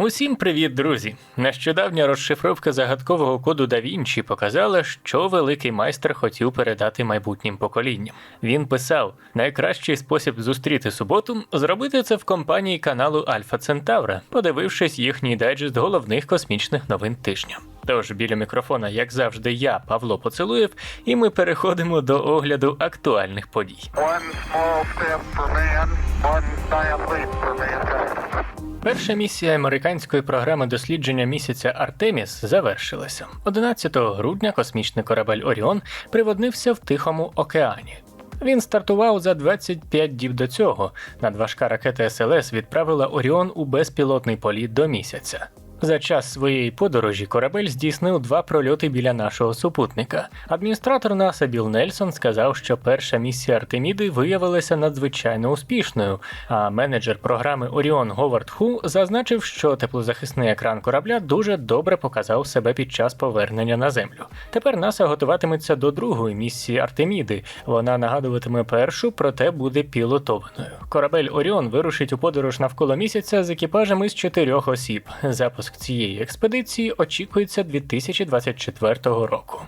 Усім привіт, друзі! Нещодавня розшифровка загадкового коду Да Вінчі показала, що великий майстер хотів передати майбутнім поколінням. Він писав: найкращий спосіб зустріти суботу зробити це в компанії каналу Альфа Центавра, подивившись їхній дайджест головних космічних новин тижня. Тож біля мікрофона, як завжди, я, Павло Поцелуєв, і ми переходимо до огляду актуальних подій. One small step for man, one giant leap for. Перша місія американської програми дослідження місяця Артеміс завершилася. 11 грудня космічний корабель Оріон приводнився в Тихому океані. Він стартував за 25 діб до цього. Надважка ракета СЛС відправила Оріон у безпілотний політ до місяця. За час своєї подорожі корабель здійснив два прольоти біля нашого супутника. Адміністратор НАСА Біл Нельсон сказав, що перша місія Артеміди виявилася надзвичайно успішною. А менеджер програми Оріон Говард Ху зазначив, що теплозахисний екран корабля дуже добре показав себе під час повернення на землю. Тепер НАСА готуватиметься до другої місії Артеміди. Вона нагадуватиме першу, проте буде пілотованою. Корабель Оріон вирушить у подорож навколо місяця з екіпажем із чотирьох осіб. Запуск цієї експедиції очікується 2024 року.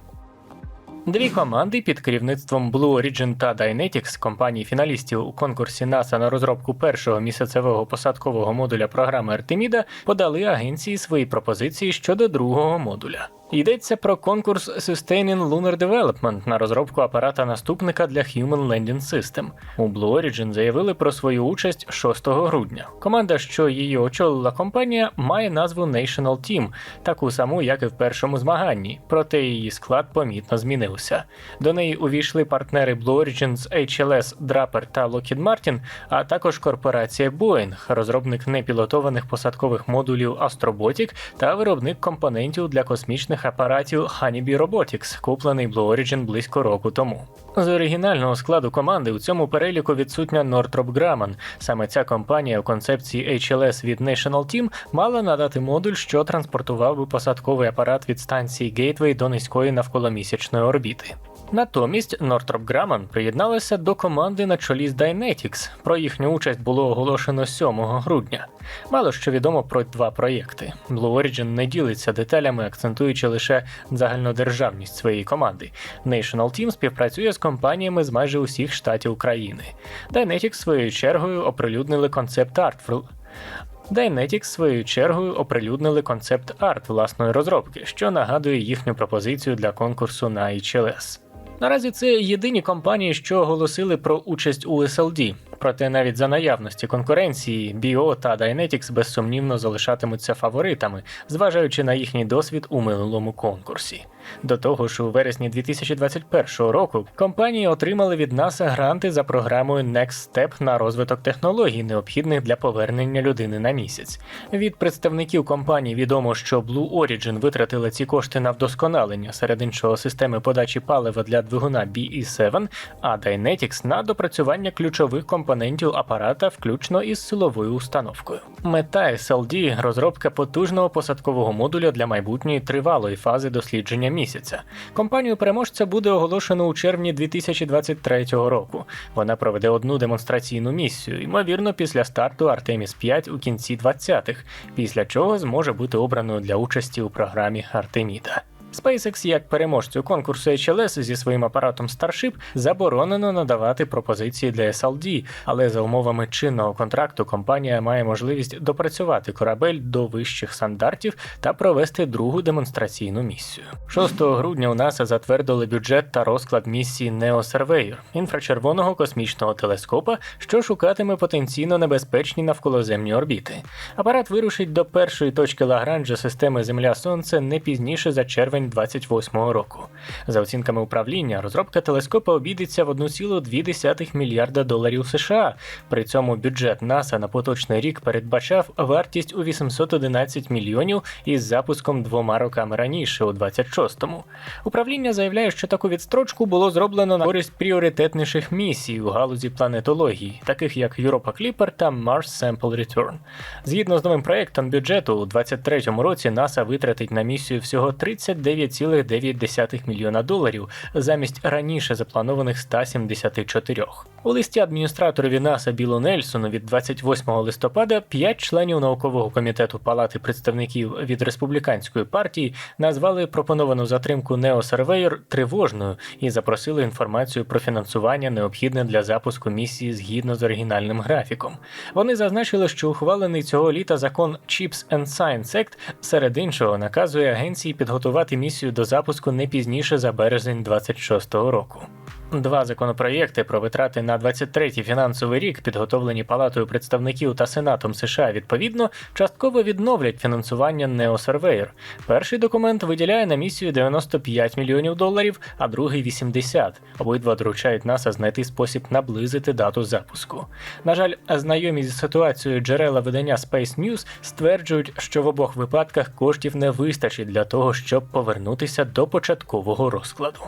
Дві команди під керівництвом Blue Origin та Dynetics, компаній фіналістів у конкурсі НАСА на розробку першого місяцевого посадкового модуля програми Артеміда, подали агенції свої пропозиції щодо другого модуля. Йдеться про конкурс Sustaining Lunar Development на розробку апарата наступника для Human Landing System. У Blue Origin заявили про свою участь 6 грудня. Команда, що її очолила компанія, має назву National Team, таку саму, як і в першому змаганні, проте її склад помітно змінився. До неї увійшли партнери Blue Origin з HLS, Draper та Lockheed Martin, а також корпорація Boeing, розробник непілотованих посадкових модулів Astrobotic та виробник компонентів для космічних апаратів Honeybee Robotics, куплений Blue Origin близько року тому. З оригінального складу команди у цьому переліку відсутня Northrop Grumman. Саме ця компанія у концепції HLS від National Team мала надати модуль, що транспортував би посадковий апарат від станції Gateway до низької навколомісячної орбіти. Натомість Northrop Grumman приєдналася до команди на чолі з Dynetics. Про їхню участь було оголошено 7 грудня. Мало що відомо про два проєкти. Blue Origin не ділиться деталями, акцентуючи лише загальнодержавність своєї команди. National Team співпрацює з компаніями з майже усіх штатів країни. Dynetics своєю чергою оприлюднили концепт арт Dynetics своєю чергою оприлюднили концепт арт власної розробки, що нагадує їхню пропозицію для конкурсу на HLS. Наразі це єдині компанії, що оголосили про участь у SLD. Проте навіть за наявності конкуренції біо та Dynetics безсумнівно залишатимуться фаворитами, зважаючи на їхній досвід у минулому конкурсі. До того ж, у вересні 2021 року компанії отримали від НАСА гранти за програмою Next Step на розвиток технологій, необхідних для повернення людини на місяць. Від представників компанії відомо, що Blue Origin витратила ці кошти на вдосконалення серед іншого системи подачі палива для двигуна BE7, а Dynetics на допрацювання ключових компонентів апарата, включно із силовою установкою. Мета SLD – розробка потужного посадкового модуля для майбутньої тривалої фази дослідження місяця. Компанію переможця буде оголошено у червні 2023 року. Вона проведе одну демонстраційну місію, ймовірно, після старту Artemis 5 у кінці 20-х, після чого зможе бути обраною для участі у програмі Артеміда. SpaceX як переможцю конкурсу HLS зі своїм апаратом Starship заборонено надавати пропозиції для SLD, але за умовами чинного контракту компанія має можливість допрацювати корабель до вищих стандартів та провести другу демонстраційну місію. 6 грудня у НАСА затвердили бюджет та розклад місії Neo Surveyor – інфрачервоного космічного телескопа, що шукатиме потенційно небезпечні навколоземні орбіти. Апарат вирушить до першої точки Лагранжа системи Земля-Сонце не пізніше за червень 28-го року. За оцінками управління, розробка телескопа обійдеться в 1,2 мільярда доларів США. При цьому бюджет НАСА на поточний рік передбачав вартість у 811 мільйонів із запуском двома роками раніше, у 26-му. Управління заявляє, що таку відстрочку було зроблено на користь пріоритетніших місій у галузі планетології, таких як Europa Clipper та Mars Sample Return. Згідно з новим проектом бюджету, у 2023 році НАСА витратить на місію всього 39 49,9 мільйона доларів замість раніше запланованих 174. У листі адміністраторові НАСА Білу Нельсону від 28 листопада п'ять членів наукового комітету Палати представників від республіканської партії назвали пропоновану затримку Surveyor тривожною і запросили інформацію про фінансування, необхідне для запуску місії згідно з оригінальним графіком. Вони зазначили, що ухвалений цього літа закон Chips and Science Act серед іншого наказує агенції підготувати місію до запуску не пізніше за березень 26-го року. Два законопроєкти про витрати на 23-й фінансовий рік, підготовлені Палатою представників та Сенатом США, відповідно, частково відновлять фінансування Surveyor. Перший документ виділяє на місію 95 мільйонів доларів, а другий 80. Обидва доручають НАСА знайти спосіб наблизити дату запуску. На жаль, знайомі зі ситуацією джерела видання Space News стверджують, що в обох випадках коштів не вистачить для того, щоб повернутися до початкового розкладу.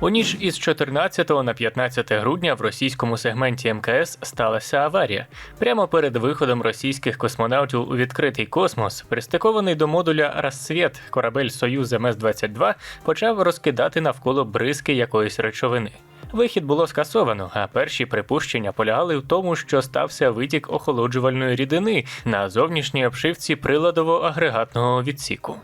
У ніч із 14 на 15 грудня в російському сегменті МКС сталася аварія. Прямо перед виходом російських космонавтів у відкритий космос, пристикований до модуля Рассвіт корабель Союз МС-22 почав розкидати навколо бризки якоїсь речовини. Вихід було скасовано, а перші припущення полягали в тому, що стався витік охолоджувальної рідини на зовнішній обшивці приладово-агрегатного відсіку.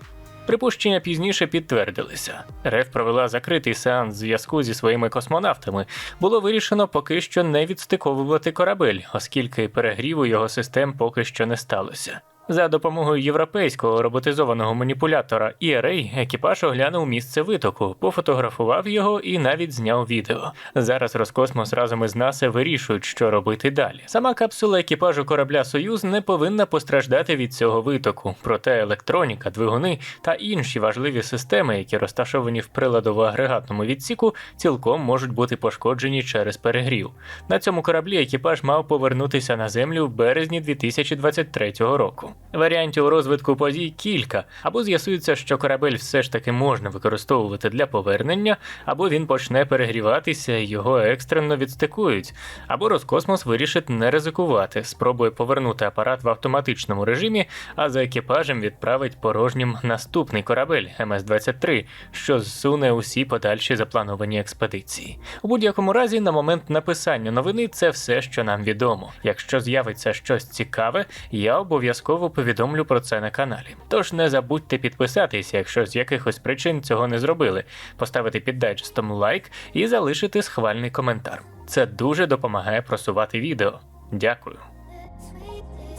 Припущення пізніше підтвердилися. РФ провела закритий сеанс зв'язку зі своїми космонавтами. Було вирішено поки що не відстиковувати корабель, оскільки перегріву його систем поки що не сталося. За допомогою європейського роботизованого маніпулятора ERA екіпаж оглянув місце витоку, пофотографував його і навіть зняв відео. Зараз Роскосмос разом із НАСА вирішують, що робити далі. Сама капсула екіпажу корабля Союз не повинна постраждати від цього витоку, проте електроніка, двигуни та інші важливі системи, які розташовані в приладово-агрегатному відсіку, цілком можуть бути пошкоджені через перегрів. На цьому кораблі екіпаж мав повернутися на землю в березні 2023 року. Варіантів розвитку подій кілька, або з'ясується, що корабель все ж таки можна використовувати для повернення, або він почне перегріватися і його екстрено відстикують, або Роскосмос вирішить не ризикувати, спробує повернути апарат в автоматичному режимі, а за екіпажем відправить порожнім наступний корабель МС-23, що зсуне усі подальші заплановані експедиції. У будь-якому разі, на момент написання новини це все, що нам відомо. Якщо з'явиться щось цікаве, я обов'язково повідомлю про це на каналі. Тож не забудьте підписатися, якщо з якихось причин цього не зробили, поставити під дайджестом лайк і залишити схвальний коментар. Це дуже допомагає просувати відео. Дякую.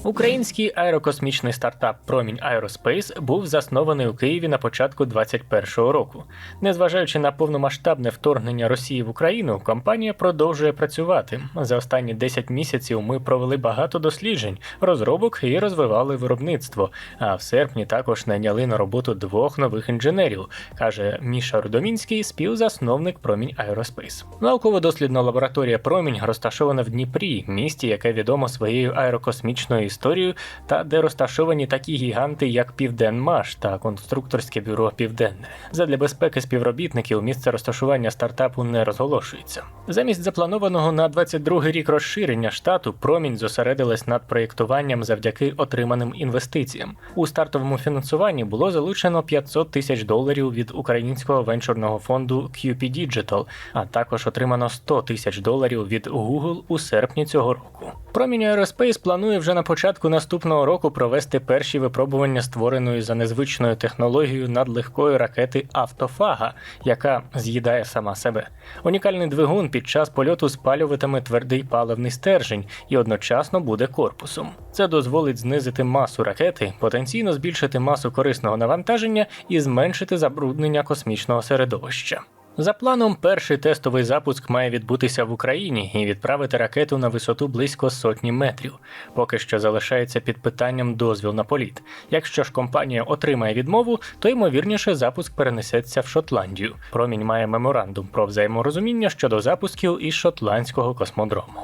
Український аерокосмічний стартап Промінь Aerospace був заснований у Києві на початку 2021 року. Незважаючи на повномасштабне вторгнення Росії в Україну, компанія продовжує працювати. За останні 10 місяців ми провели багато досліджень, розробок і розвивали виробництво. А в серпні також найняли на роботу двох нових інженерів, каже Міша Рудомінський, співзасновник Промінь Aerospace. Науково-дослідна лабораторія Промінь розташована в Дніпрі, місті, яке відомо своєю аерокосмічною історією та де розташовані такі гіганти, як Південмаш та конструкторське бюро Південне. Задля безпеки співробітників місце розташування стартапу не розголошується. Замість запланованого на 22 рік розширення штату промінь зосередилась над проєктуванням завдяки отриманим інвестиціям. У стартовому фінансуванні було залучено 500 тисяч доларів від українського венчурного фонду QP Digital, а також отримано 100 тисяч доларів від Google у серпні цього року. Промінь Aerospace планує вже на початку наступного року провести перші випробування створеної за незвичною технологією надлегкої ракети Автофага, яка з'їдає сама себе. Унікальний двигун під час польоту спалюватиме твердий паливний стержень і одночасно буде корпусом. Це дозволить знизити масу ракети, потенційно збільшити масу корисного навантаження і зменшити забруднення космічного середовища. За планом, перший тестовий запуск має відбутися в Україні і відправити ракету на висоту близько сотні метрів. Поки що залишається під питанням дозвіл на політ. Якщо ж компанія отримає відмову, то ймовірніше запуск перенесеться в Шотландію. Промінь має меморандум про взаєморозуміння щодо запусків із шотландського космодрому.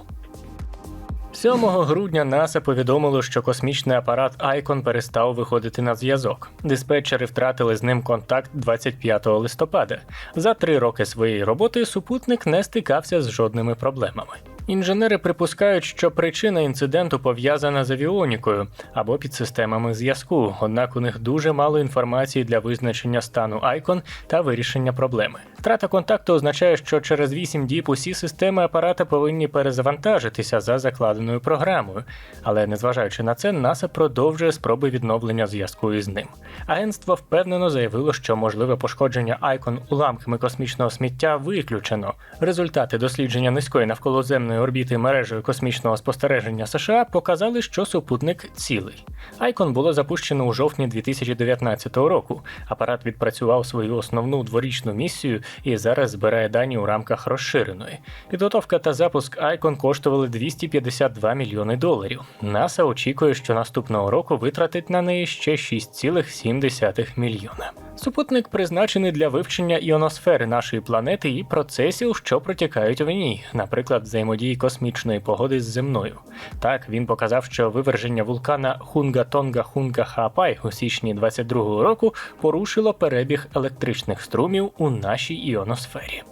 7 грудня НАСА повідомило, що космічний апарат Айкон перестав виходити на зв'язок. Диспетчери втратили з ним контакт 25 листопада. За три роки своєї роботи супутник не стикався з жодними проблемами. Інженери припускають, що причина інциденту пов'язана з авіонікою або підсистемами зв'язку, однак у них дуже мало інформації для визначення стану Icon та вирішення проблеми. Втрата контакту означає, що через 8 діб усі системи апарата повинні перезавантажитися за закладеною програмою. Але незважаючи на це, НАСА продовжує спроби відновлення зв'язку із ним. Агентство впевнено заявило, що можливе пошкодження Icon уламками космічного сміття виключено. Результати дослідження низької навколоземної орбіти мережею космічного спостереження США показали, що супутник цілий. Icon було запущено у жовтні 2019 року. Апарат відпрацював свою основну дворічну місію і зараз збирає дані у рамках розширеної. Підготовка та запуск Icon коштували 252 мільйони доларів. НАСА очікує, що наступного року витратить на неї ще 6,7 мільйона. Супутник призначений для вивчення іоносфери нашої планети і процесів, що протікають в ній, наприклад, взаємодії космічної погоди з земною. Так він показав, що виверження вулкана Хунга Тонга Хунга Хаапай у січні 22-го року порушило перебіг електричних струмів у нашій іоносфері.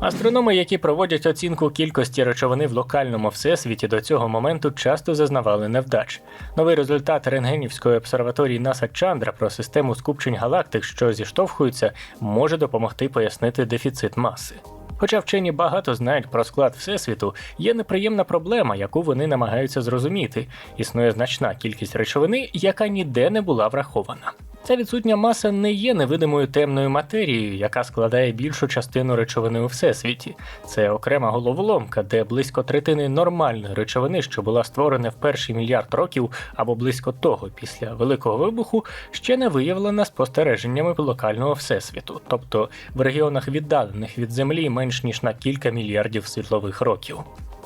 Астрономи, які проводять оцінку кількості речовини в локальному всесвіті, до цього моменту часто зазнавали невдач. Новий результат рентгенівської обсерваторії НАСА Чандра про систему скупчень галактик, що зіштовхуються, може допомогти пояснити дефіцит маси. Хоча вчені багато знають про склад Всесвіту, є неприємна проблема, яку вони намагаються зрозуміти. Існує значна кількість речовини, яка ніде не була врахована. Ця відсутня маса не є невидимою темною матерією, яка складає більшу частину речовини у всесвіті. Це окрема головоломка, де близько третини нормальної речовини, що була створена в перший мільярд років або близько того після великого вибуху, ще не виявлена спостереженнями локального всесвіту, тобто в регіонах віддалених від Землі менш ніж на кілька мільярдів світлових років.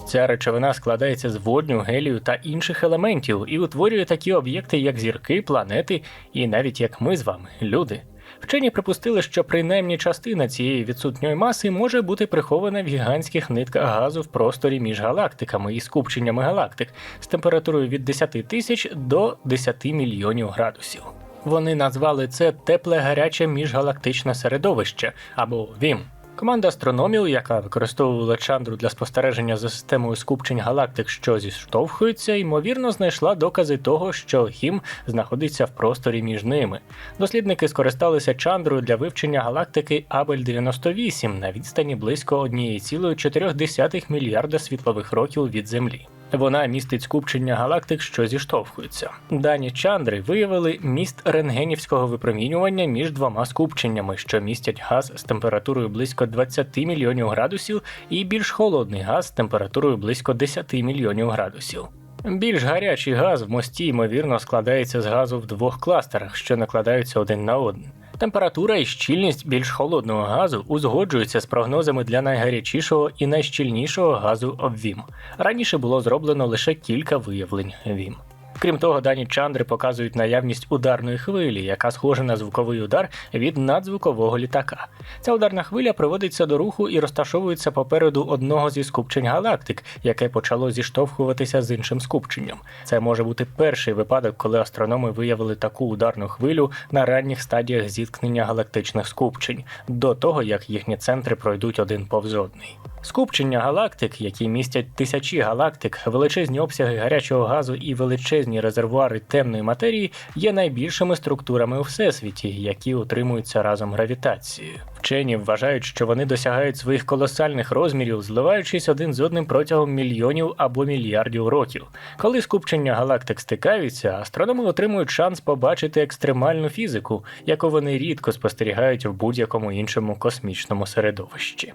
Ця речовина складається з водню, гелію та інших елементів і утворює такі об'єкти, як зірки, планети і навіть як ми з вами, люди. Вчені припустили, що принаймні частина цієї відсутньої маси може бути прихована в гігантських нитках газу в просторі між галактиками і скупченнями галактик з температурою від 10 тисяч до 10 мільйонів градусів. Вони назвали це тепле гаряче міжгалактичне середовище або ВІМ. Команда астрономів, яка використовувала чандру для спостереження за системою скупчень галактик, що зіштовхуються, ймовірно, знайшла докази того, що Хім знаходиться в просторі між ними. Дослідники скористалися чандрою для вивчення галактики Абель 98 на відстані близько 1,4 мільярда світлових років від Землі. Вона містить скупчення галактик, що зіштовхуються. Дані Чандри виявили міст рентгенівського випромінювання між двома скупченнями, що містять газ з температурою близько 20 мільйонів градусів, і більш холодний газ з температурою близько 10 мільйонів градусів. Більш гарячий газ в мості, ймовірно, складається з газу в двох кластерах, що накладаються один на один. Температура і щільність більш холодного газу узгоджуються з прогнозами для найгарячішого і найщільнішого газу обвім. Раніше було зроблено лише кілька виявлень ВІМ. Крім того, дані Чандри показують наявність ударної хвилі, яка схожа на звуковий удар від надзвукового літака. Ця ударна хвиля приводиться до руху і розташовується попереду одного зі скупчень галактик, яке почало зіштовхуватися з іншим скупченням. Це може бути перший випадок, коли астрономи виявили таку ударну хвилю на ранніх стадіях зіткнення галактичних скупчень, до того як їхні центри пройдуть один повз одний. Скупчення галактик, які містять тисячі галактик, величезні обсяги гарячого газу і величезні резервуари темної матерії, є найбільшими структурами у всесвіті, які утримуються разом гравітацією. Вчені вважають, що вони досягають своїх колосальних розмірів, зливаючись один з одним протягом мільйонів або мільярдів років. Коли скупчення галактик стикаються, астрономи отримують шанс побачити екстремальну фізику, яку вони рідко спостерігають в будь-якому іншому космічному середовищі.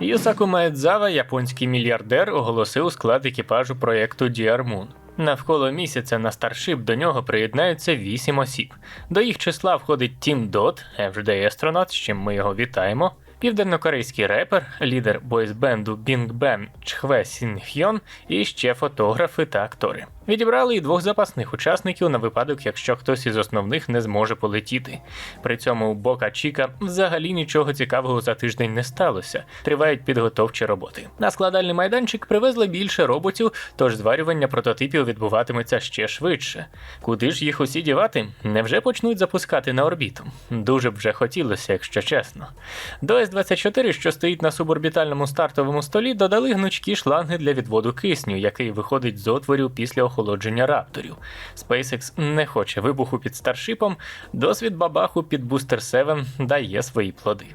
Юсаку Маедзава, японський мільярдер, оголосив склад екіпажу проєкту DR Moon. Навколо місяця на старшип до нього приєднаються вісім осіб. До їх числа входить Тім Дот, Everyday Astronaut, з чим ми його вітаємо. Південнокорейський репер, лідер бойсбенду Bing Bang Чхве Сінхьон і ще фотографи та актори. Відібрали і двох запасних учасників на випадок, якщо хтось із основних не зможе полетіти. При цьому у Бока Чіка взагалі нічого цікавого за тиждень не сталося. Тривають підготовчі роботи. На складальний майданчик привезли більше роботів, тож зварювання прототипів відбуватиметься ще швидше. Куди ж їх усі дівати? Невже почнуть запускати на орбіту? Дуже б вже хотілося, якщо чесно. До С-24, що стоїть на суборбітальному стартовому столі, додали гнучкі шланги для відводу кисню, який виходить з отворів після охолодження рапторів. SpaceX не хоче вибуху під старшипом, досвід бабаху під Booster 7 дає свої плоди.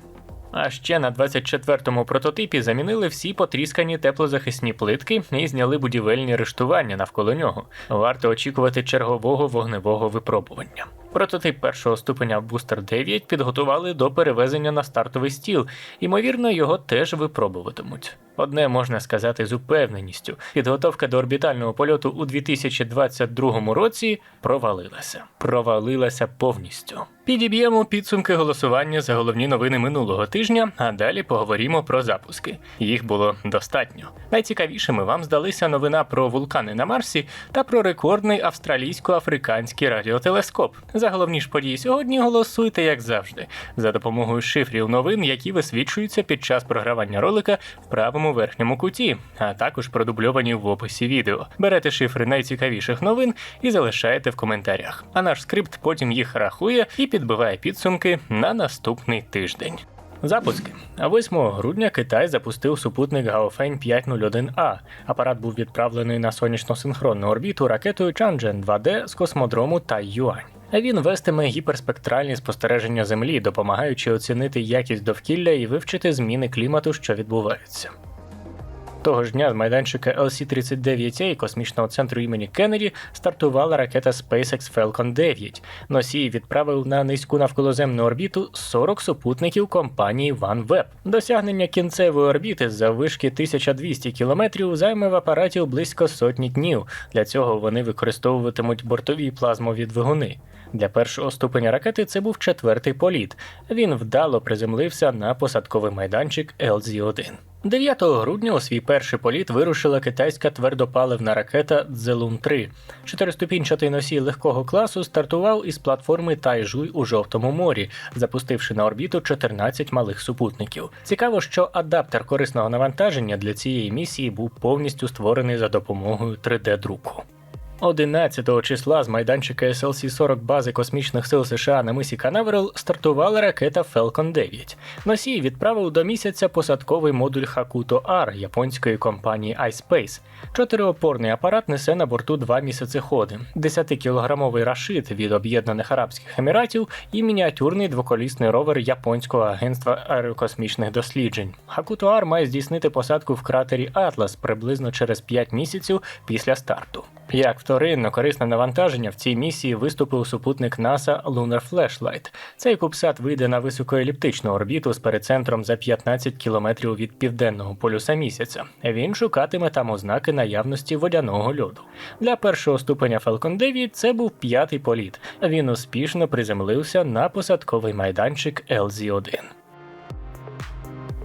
А ще на 24-му прототипі замінили всі потріскані теплозахисні плитки і зняли будівельні рештування навколо нього. Варто очікувати чергового вогневого випробування. Прототип першого ступеня Booster 9 підготували до перевезення на стартовий стіл, ймовірно, його теж випробуватимуть. Одне можна сказати з упевненістю: підготовка до орбітального польоту у 2022 році провалилася. Провалилася повністю. Підіб'ємо підсумки голосування за головні новини минулого тижня, а далі поговоримо про запуски. Їх було достатньо. Найцікавішими вам здалися новина про вулкани на Марсі та про рекордний австралійсько-африканський радіотелескоп. За головні ж події сьогодні голосуйте, як завжди, за допомогою шифрів новин, які висвічуються під час програвання ролика в правому верхньому куті, а також продубльовані в описі відео. Берете шифри найцікавіших новин і залишаєте в коментарях. А наш скрипт потім їх рахує і підбиває підсумки на наступний тиждень. Запуски 8 грудня Китай запустив супутник Гаофень 501А. Апарат був відправлений на сонячно-синхронну орбіту ракетою Чанчжен 2D з космодрому Тайюань. Він вестиме гіперспектральні спостереження Землі, допомагаючи оцінити якість довкілля і вивчити зміни клімату, що відбуваються. Того ж дня з майданчика LC-39A космічного центру імені Кеннеді стартувала ракета SpaceX Falcon 9. Носій відправив на низьку навколоземну орбіту 40 супутників компанії OneWeb. Досягнення кінцевої орбіти за вишки 1200 км займе в апараті близько сотні днів. Для цього вони використовуватимуть бортові плазмові двигуни. Для першого ступеня ракети це був четвертий політ. Він вдало приземлився на посадковий майданчик LZ-1. 9 грудня у свій перший політ вирушила китайська твердопаливна ракета Дзелун 3 Чотириступінчатий носій легкого класу стартував із платформи Тайжуй у Жовтому морі, запустивши на орбіту 14 малих супутників. Цікаво, що адаптер корисного навантаження для цієї місії був повністю створений за допомогою 3D-друку. 11 числа з майданчика SLC-40 бази космічних сил США на мисі Канаверал стартувала ракета Falcon 9. Носій відправив до місяця посадковий модуль Hakuto R японської компанії iSpace. Чотириопорний апарат несе на борту два місяцеходи, 10-кілограмовий рашид від Об'єднаних Арабських Еміратів і мініатюрний двоколісний ровер японського агентства аерокосмічних досліджень. Hakuto R має здійснити посадку в кратері Атлас приблизно через 5 місяців після старту. Як вторинно корисне навантаження в цій місії виступив супутник NASA Lunar Flashlight. Цей кубсат вийде на високоеліптичну орбіту з перицентром за 15 кілометрів від південного полюса місяця. Він шукатиме там ознаки наявності водяного льоду. Для першого ступеня Falcon 9 це був п'ятий політ. Він успішно приземлився на посадковий майданчик LZ-1.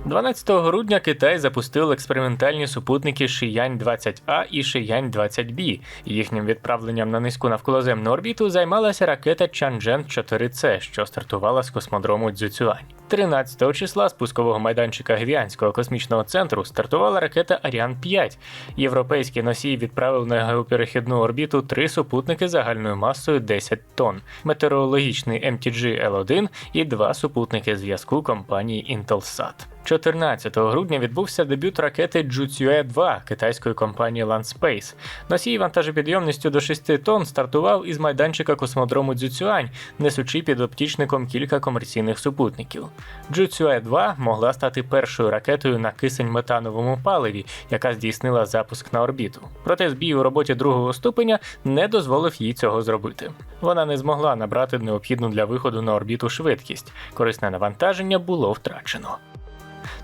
12 грудня Китай запустив експериментальні супутники Шиянь 20А і Шиянь 20B. Їхнім відправленням на низьку навколоземну орбіту займалася ракета Чанчжен 4C, що стартувала з космодрому Цзюцюань. 13 числа з пускового майданчика Гвіанського космічного центру стартувала ракета Аріан 5. Європейський носій відправив на геоперехідну орбіту три супутники загальною масою 10 тонн, метеорологічний MTG L1 і два супутники зв'язку компанії Intelsat. 14 грудня відбувся дебют ракети Jutsue 2 китайської компанії Landspace. Носій вантажопідйомністю до 6 тонн стартував із майданчика космодрому Дзюцюань, несучи під оптічником кілька комерційних супутників. Jutsue 2 могла стати першою ракетою на кисень метановому паливі, яка здійснила запуск на орбіту. Проте збій у роботі другого ступеня не дозволив їй цього зробити. Вона не змогла набрати необхідну для виходу на орбіту швидкість. Корисне навантаження було втрачено.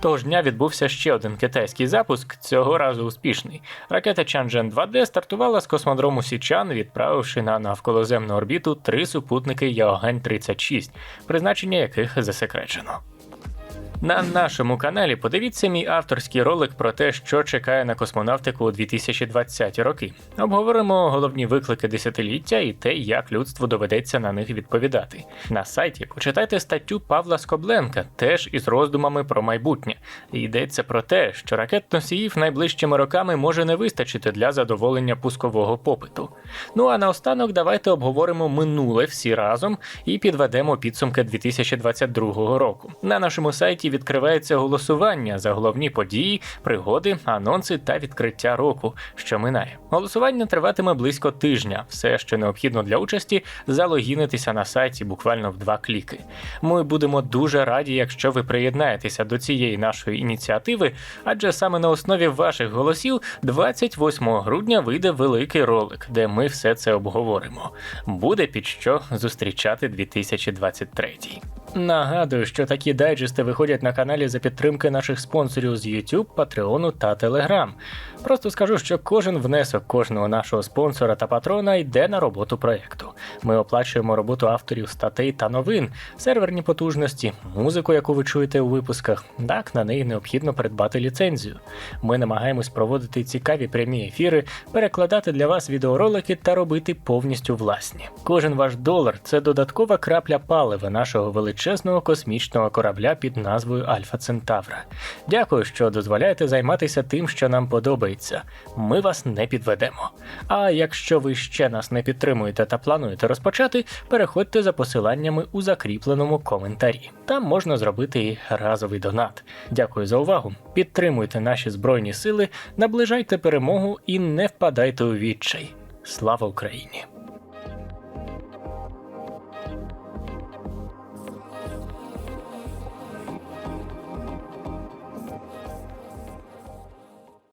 Того ж дня відбувся ще один китайський запуск, цього разу успішний. Ракета Чанжен 2D стартувала з космодрому Січан, відправивши на навколоземну орбіту три супутники Яогань 36, призначення яких засекречено. На нашому каналі подивіться мій авторський ролик про те, що чекає на космонавтику у 2020 роки. Обговоримо головні виклики десятиліття і те, як людству доведеться на них відповідати. На сайті почитайте статтю Павла Скобленка, теж із роздумами про майбутнє. Йдеться про те, що ракет-носіїв найближчими роками може не вистачити для задоволення пускового попиту. Ну а наостанок давайте обговоримо минуле всі разом і підведемо підсумки 2022 року. На нашому сайті відкривається голосування за головні події, пригоди, анонси та відкриття року, що минає. Голосування триватиме близько тижня. Все, що необхідно для участі, залогінитися на сайті буквально в два кліки. Ми будемо дуже раді, якщо ви приєднаєтеся до цієї нашої ініціативи, адже саме на основі ваших голосів 28 грудня вийде великий ролик, де ми все це обговоримо. Буде під що зустрічати 2023. Нагадую, що такі дайджести виходять на каналі за підтримки наших спонсорів з YouTube, Patreon та Telegram. Просто скажу, що кожен внесок кожного нашого спонсора та патрона йде на роботу проєкту. Ми оплачуємо роботу авторів статей та новин, серверні потужності, музику, яку ви чуєте у випусках. Так, на неї необхідно придбати ліцензію. Ми намагаємось проводити цікаві прямі ефіри, перекладати для вас відеоролики та робити повністю власні. Кожен ваш долар це додаткова крапля палива нашого величезного космічного корабля під назвою Альфа Центавра. Дякую, що дозволяєте займатися тим, що нам подобається. Ми вас не підведемо. А якщо ви ще нас не підтримуєте та плануєте розпочати, переходьте за посиланнями у закріпленому коментарі. Там можна зробити і разовий донат. Дякую за увагу. Підтримуйте наші збройні сили, наближайте перемогу і не впадайте у відчай. Слава Україні!